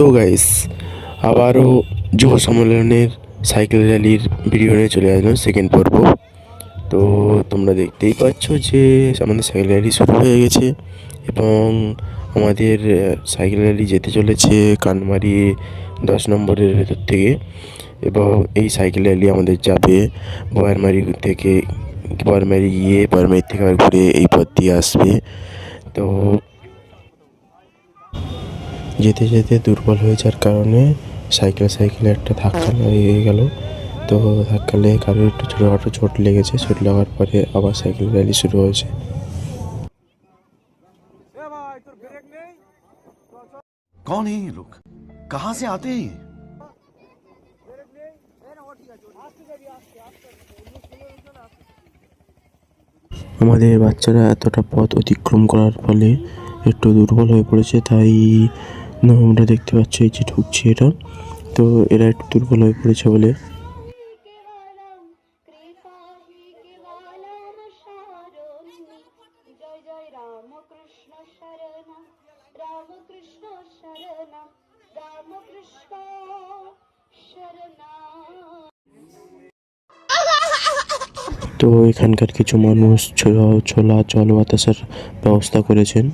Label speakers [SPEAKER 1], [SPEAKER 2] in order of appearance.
[SPEAKER 1] তো গাইস আবারও যুব সম্মেলনের সাইকেল র্যালির ভিডিও নিয়ে চলে আসলাম সেকেন্ড পর্ব। তো তোমরা দেখতেই পাচ্ছ যে আমাদের সাইকেল র্যালি শুরু হয়ে গেছে এবং আমাদের সাইকেল র্যালি যেতে চলেছে কানমারি দশ নম্বরের ভেতর থেকে এবং এই সাইকেল র্যালি আমাদের যাবে বয়ারমারি থেকে বয়ারমারি গিয়ে বয়ারমারি থেকে আবার ঘুরে এই পথ দিয়ে আসবে। তো যেতে যেতে দুর্বল হয়ে যাওয়ার কারণে সাইকেল সাইকেলে একটা ধাক্কা লেগে গেল তো ধাক্কা লেগে কারোর একটু ছোটোখাটো চোট লেগেছে চোট লাগার পরে আবার সাইকেল র্যালি শুরু হয়েছে
[SPEAKER 2] कौन है ये लोग कहां से आते हैं ये?
[SPEAKER 1] আমাদের বাচ্চারা এতটা পথ অতিক্রম করার ফলে একটু দুর্বল হয়ে পড়েছে তাই না আমরা দেখতে পাচ্ছি এই যে ঢুকছে এটা। তো এরা একটু দুর্বল হয়ে পড়েছে বলে। তো এখানকার কিছু মানুষ ছোলা ছোলা জল বাতাসের ব্যবস্থা করেছেন।